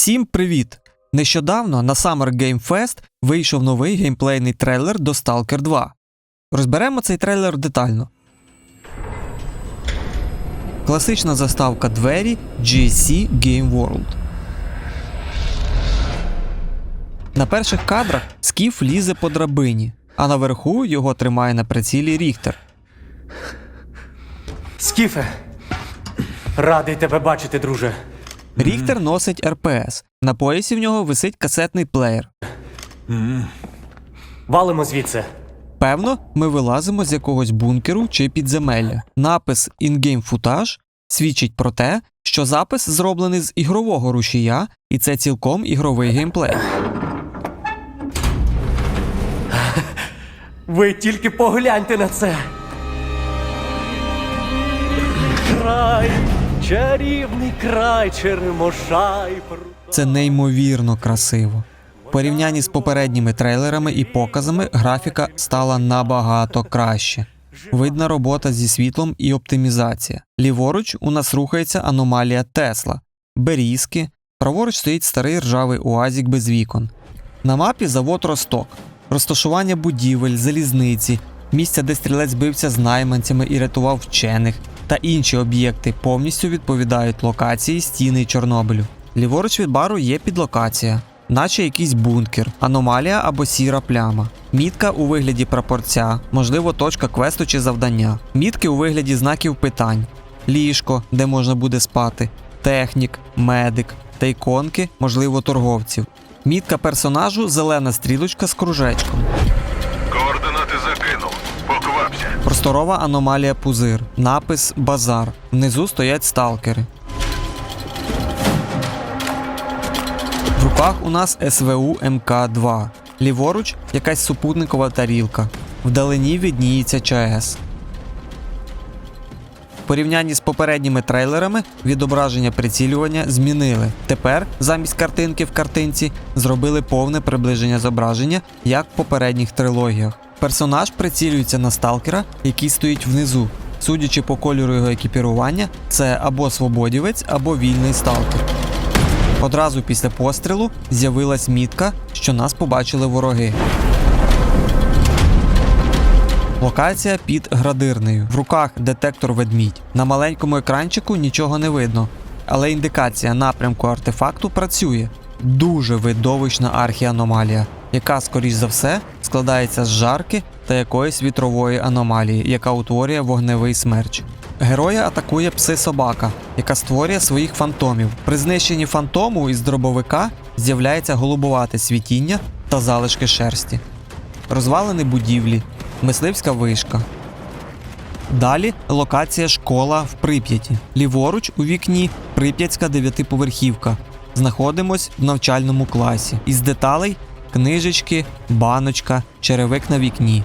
Всім привіт! Нещодавно на Summer Game Fest вийшов новий геймплейний трейлер до Stalker 2. Розберемо цей трейлер детально. Класична заставка двері GSC Game World. На перших кадрах Скіф лізе по драбині, а наверху його тримає на прицілі Ріхтер. Скіфе, радий тебе бачити, друже. Ріхтер носить РПС. На поясі в нього висить касетний плеєр. Валимо звідси. Певно, ми вилазимо з якогось бункеру чи підземелля. Напис «In-game footage» свідчить про те, що запис зроблений з ігрового рушія, і це цілком ігровий геймплей. Ви тільки погляньте на це. Край, чарівний край, черемоша і Це неймовірно красиво. В порівнянні з попередніми трейлерами і показами графіка стала набагато краще. Видна робота зі світлом і оптимізація. Ліворуч у нас рухається аномалія Тесла, берізки, праворуч стоїть старий ржавий уазік без вікон. На мапі завод Росток, розташування будівель, залізниці, місця, де стрілець бився з найманцями і рятував вчених, та інші об'єкти повністю відповідають локації стіни Чорнобилю. Ліворуч від бару є підлокація, наче якийсь бункер, аномалія або сіра пляма. Мітка у вигляді прапорця, можливо, точка квесту чи завдання. Мітки у вигляді знаків питань, ліжко, де можна буде спати, технік, медик та іконки, можливо, торговців. Мітка персонажу зелена стрілочка з кружечком. Поквапся. Просторова аномалія пузир, напис Базар. Внизу стоять сталкери. В руках у нас СВУ МК-2. Ліворуч якась супутникова тарілка. Вдалині відніється ЧАЕС. В порівнянні з попередніми трейлерами відображення прицілювання змінили. Тепер замість картинки в картинці зробили повне приближення зображення, як в попередніх трилогіях. Персонаж прицілюється на сталкера, який стоїть внизу. Судячи по кольору його екіпірування, це або свободівець, або вільний сталкер. Одразу після пострілу з'явилась мітка, що нас побачили вороги. Локація під градирнею. В руках детектор ведмідь. На маленькому екранчику нічого не видно, але індикація напрямку артефакту працює. Дуже видовищна архіаномалія, яка, скоріш за все, складається з жарки та якоїсь вітрової аномалії, яка утворює вогневий смерч. Героя атакує пси-собака, яка створює своїх фантомів. При знищенні фантому із дробовика з'являється голубувате світіння та залишки шерсті розвалені будівлі, мисливська вишка. Далі локація школа в Прип'яті. Ліворуч у вікні Прип'ятська дев'ятиповерхівка. Знаходимось в навчальному класі. Із деталей книжечки, баночка, черевик на вікні.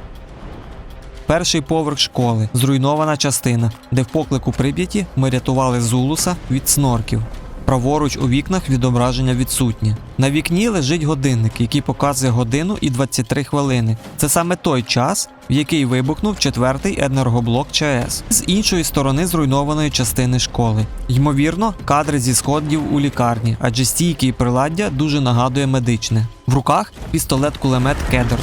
Перший поверх школи зруйнована частина, де в поклику Прип'яті ми рятували Зулуса від снорків. Праворуч у вікнах відображення відсутнє. На вікні лежить годинник, який показує годину і 23 хвилини. Це саме той час, в який вибухнув четвертий енергоблок ЧАЕС з іншої сторони зруйнованої частини школи. Ймовірно, кадри зі сходів у лікарні, адже стійки і приладдя дуже нагадує медичне. В руках пістолет-кулемет Кедр.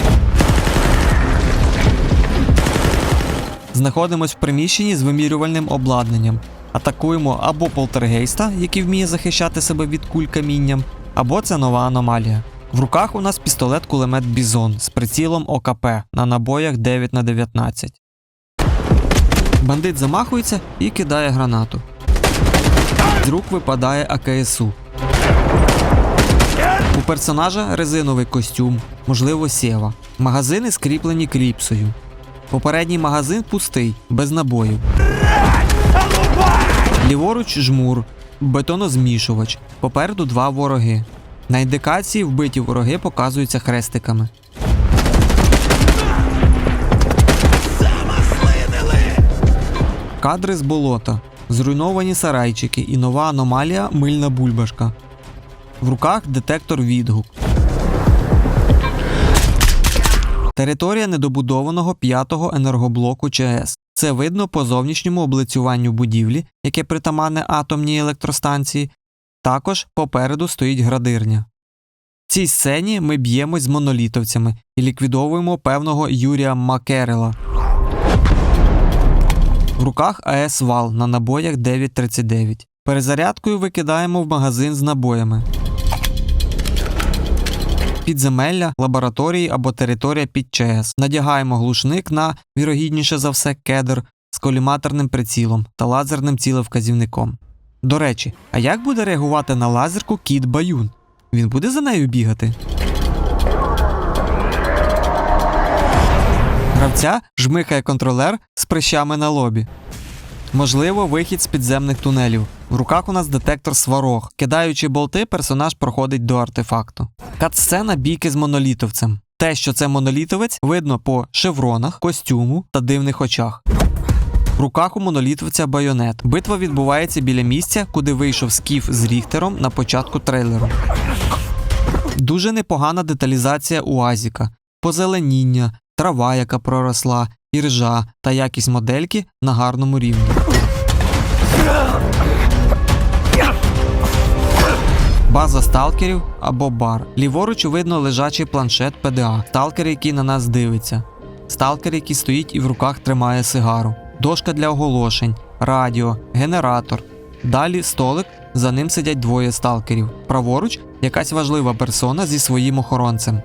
Знаходимось в приміщенні з вимірювальним обладнанням. Атакуємо або полтергейста, який вміє захищати себе від куль камінням, або це нова аномалія. В руках у нас пістолет кулемет Бізон з прицілом ОКП на набоях 9 на 19. Бандит замахується і кидає гранату. З рук випадає АКСУ. У персонажа резиновий костюм, можливо, сєва. Магазини скріплені кліпсою. Попередній магазин пустий, без набоїв. Ліворуч жмур, бетонозмішувач. Попереду два вороги. На індикації вбиті вороги показуються хрестиками. Кадри з болота, зруйновані сарайчики і нова аномалія мильна бульбашка. В руках детектор відгук. Територія недобудованого п'ятого енергоблоку ЧАЕС. Це видно по зовнішньому облицюванню будівлі, яке притаманне атомній електростанції, Також попереду стоїть градирня. В цій сцені ми б'ємось з монолітовцями і ліквідовуємо певного Юрія Макерела. В руках АЕС Вал на набоях 9.39. Перезарядкою викидаємо в магазин з набоями. Підземелля, лабораторії або територія під ЧС. Надягаємо глушник на, вірогідніше за все, кедр з коліматорним прицілом та лазерним цілевказівником. До речі, а як буде реагувати на лазерку кіт Баюн? Він буде за нею бігати? Гравця жмикає контролер з прищами на лобі. Можливо, вихід з підземних тунелів. В руках у нас детектор сварог. Кидаючи болти, персонаж проходить до артефакту. Катсцена бійки з монолітовцем. Те, що це монолітовець, видно по шевронах, костюму та дивних очах. В руках у монолітовця байонет. Битва відбувається біля місця, куди вийшов скіф з Ріхтером на початку трейлеру. Дуже непогана деталізація УАЗіка, позеленіння, трава, яка проросла, іржа та якість модельки на гарному рівні. База сталкерів або бар. Ліворуч видно лежачий планшет ПДА, сталкер, який на нас дивиться. Сталкер, який стоїть і в руках тримає сигару, дошка для оголошень, радіо, генератор. Далі столик, за ним сидять двоє сталкерів. Праворуч якась важлива персона зі своїм охоронцем.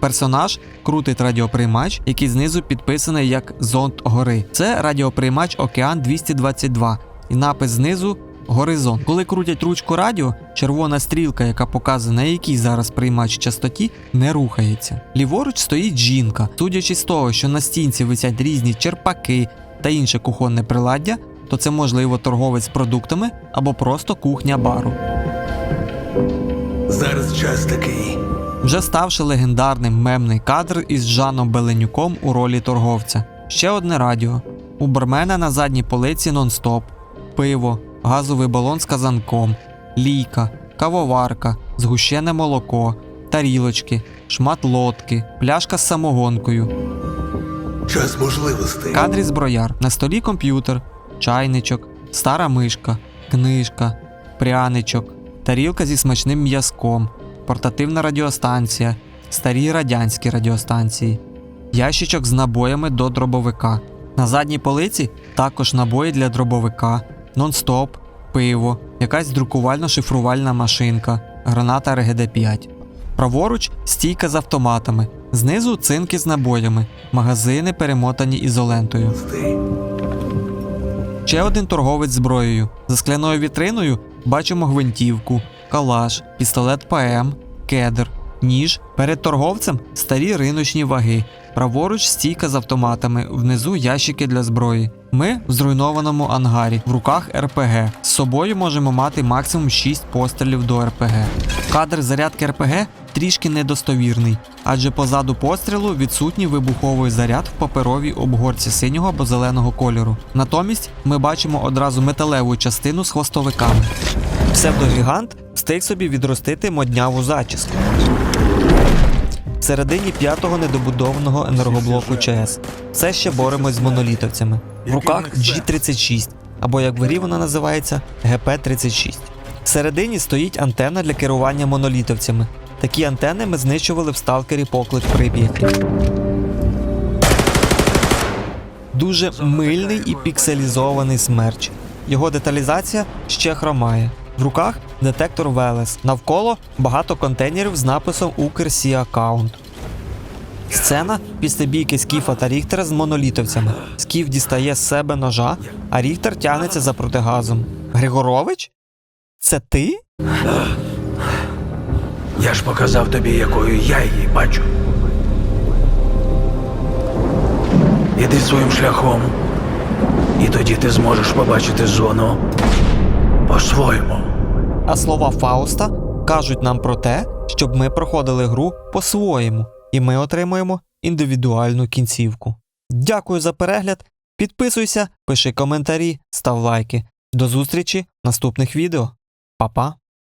Персонаж крутить радіоприймач, який знизу підписаний як Зонд гори. Це радіоприймач Океан 222 і напис знизу Горизонт. Коли крутять ручку радіо, червона стрілка, яка показує на якій зараз приймач частоті, не рухається. Ліворуч стоїть жінка. Судячи з того, що на стінці висять різні черпаки та інше кухонне приладдя, то це можливо торговець продуктами або просто кухня бару. Зараз час такий. Вже ставши легендарним мемний кадр із Жаном Беленюком у ролі торговця. Ще одне радіо. У бармена на задній полиці нон-стоп, пиво, газовий балон з казанком, лійка, кавоварка, згущене молоко, тарілочки, шмат лодки, пляшка з самогонкою. Час можливостей. Кадрі зброяр. На столі комп'ютер, чайничок, стара мишка, книжка, пряничок, тарілка зі смачним м'язком, портативна радіостанція, старі радянські радіостанції, ящичок з набоями до дробовика. На задній полиці також набої для дробовика, нон-стоп, пиво, якась друкувально-шифрувальна машинка, граната РГД-5. Праворуч стійка з автоматами, знизу цинки з набоями, магазини перемотані ізолентою. Ще один торговець зброєю. За скляною вітриною бачимо гвинтівку, калаш, пістолет ПМ, кедр, ніж. Перед торговцем старі риночні ваги. Праворуч стійка з автоматами, внизу ящики для зброї. Ми в зруйнованому ангарі, в руках РПГ. З собою можемо мати максимум 6 пострілів до РПГ. Кадр зарядки РПГ трішки недостовірний, адже позаду пострілу відсутній вибуховий заряд в паперовій обгорці синього або зеленого кольору. Натомість ми бачимо одразу металеву частину з хвостовиками. Псевдогігант встиг собі відростити модняву зачіску. Всередині п'ятого недобудованого енергоблоку ЧС. Все ще боремось з монолітовцями. В руках G36, або як в грі вона називається ГП-36. Всередині стоїть антенна для керування монолітовцями. Такі антени ми знищували в сталкері поклик Прип'яті. Дуже мильний і пікселізований смерч. Його деталізація ще хромає. В руках детектор Велес. Навколо багато контейнерів з написом Укрсі аккаунт. Сцена після бійки Скіфа та Ріхтера з монолітовцями. Скіф дістає з себе ножа, а Ріхтер тягнеться за протигазом. Григорович? Це ти? Я ж показав тобі, якою я її бачу. Іди своїм шляхом, і тоді ти зможеш побачити зону по-своєму. А слова Фауста кажуть нам про те, щоб ми проходили гру по-своєму, і ми отримуємо індивідуальну кінцівку. Дякую за перегляд. Підписуйся, пиши коментарі, став лайки. До зустрічі в наступних відео. Па-па!